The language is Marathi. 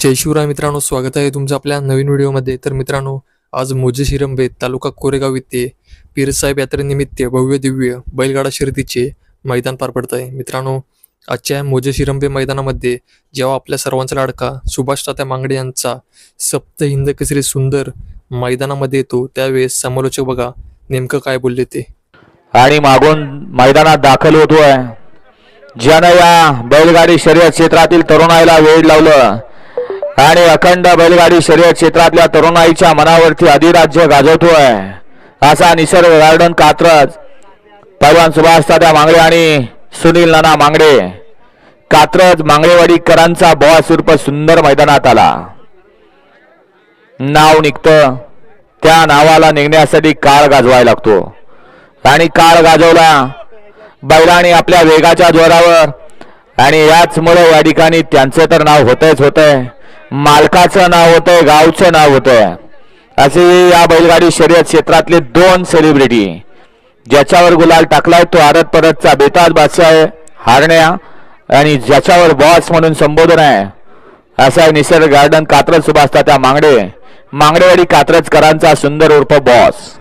जय शिवराय मित्रांनो स्वागत आहे तुमचं आपल्या नवीन व्हिडिओमध्ये. तर मित्रांनो आज मोजे शिरंबे तालुका कोरेगाव येथे पीरसाहेब यात्रेनिमित्त भव्य दिव्य बैलगाडा शर्यतीचे मैदान पार पडत आहे. मित्रांनो आजच्या मोजे शिरंबे मैदानामध्ये जेव्हा आपल्या सर्वांचा लाडका सुभाष तात्या मांगडे यांचा सप्त हिंद केसरी सुंदर मैदानामध्ये येतो त्यावेळेस समालोचक बघा नेमकं काय बोलले ते. आणि मागून मैदानात दाखल होतोय. ज्यानं या बैलगाडी शर्यत क्षेत्रातील तरुणाईला वेळ लावलं आणि अखंड बैलगाडी शर्यत क्षेत्रातल्या तरुणाईच्या मनावरती अधिराज्य गाजवतोय. असा निसर्ग गार्डन कात्रज. पैलवान सुभाष तात्या मांगडे आणि सुनील नाना मांगडे कात्रज मांगडेवाडीकरांचा बॉस उर्फ सुंदर मैदानात आला. नाव निघतं. त्या नावाला निघण्यासाठी काळ गाजवायला लागतो. आणि काळ गाजवला. बैलाने आपल्या वेगाच्या जोरावर. आणि याचमुळे या ठिकाणी त्यांचं तर नाव होतच होतंय. मालकाचं नाव होतं गावचं नाव होतं. असे या बैलगाडी शर्यत क्षेत्रातले दोन सेलिब्रिटी ज्याच्यावर गुलाल टाकलाय तो आरत परतचा बेताज बादशाह आहे हारण्या. आणि ज्याच्यावर बॉस म्हणून संबोधन आहे. असा आहे निसर्ग गार्डन कात्रज सुभाषता त्या मांगडे. मांगडेवाडी कात्रजकरांचा सुंदर उर्फ बॉस